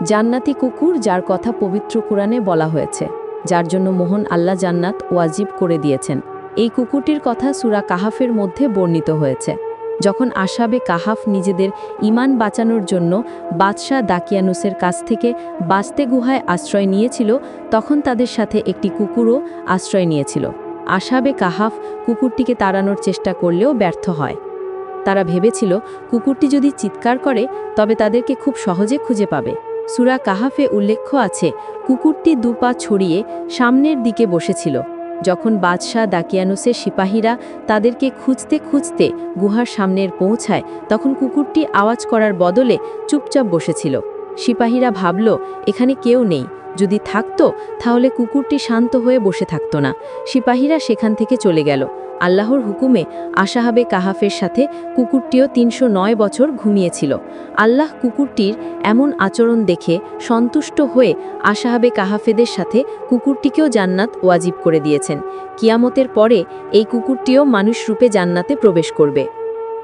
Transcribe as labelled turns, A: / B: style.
A: জান্নাতি কুকুর যার কথা পবিত্র কোরআনে বলা হয়েছে, যার জন্য মোহন আল্লাহ জান্নাত ওয়াজিব করে দিয়েছেন। এই কুকুরটির কথা সুরা কাহাফের মধ্যে বর্ণিত হয়েছে। যখন আশাবে কাহাফ নিজেদের ইমান বাঁচানোর জন্য বাদশাহ দাকিয়ানুসের কাছ থেকে বাস্তে গুহায় আশ্রয় নিয়েছিল, তখন তাদের সাথে একটি কুকুরও আশ্রয় নিয়েছিল। আশাবে কাহাফ কুকুরটিকে তাড়ানোর চেষ্টা করলেও ব্যর্থ হয়। তারা ভেবেছিল, কুকুরটি যদি চিৎকার করে, তবে তাদেরকে খুব সহজে খুঁজে পাবে। সুরা কাহাফে উল্লেখ্য আছে, কুকুরটি দুপা ছড়িয়ে সামনের দিকে বসেছিল। যখন বাদশাহ দাকিয়ানুসের সিপাহীরা তাদেরকে খুঁজতে খুঁজতে গুহার সামনের পৌঁছায়, তখন কুকুরটি আওয়াজ করার বদলে চুপচাপ বসেছিল। সিপাহীরা ভাবল, এখানে কেউ নেই। যদি থাকতো, তাহলে কুকুরটি শান্ত হয়ে বসে থাকতো না। সিপাহীরা সেখান থেকে চলে গেল। আল্লাহর হুকুমে আশাহাবে কাহাফের সাথে কুকুরটিও তিনশো নয় বছর ঘুমিয়েছিল। আল্লাহ কুকুরটির এমন আচরণ দেখে সন্তুষ্ট হয়ে আশাহাবে কাহাফেদের সাথে কুকুরটিকেও জান্নাত ওয়াজিব করে দিয়েছেন। কিয়ামতের পরে এই কুকুরটিও মানুষ রূপে জান্নাতে প্রবেশ করবে।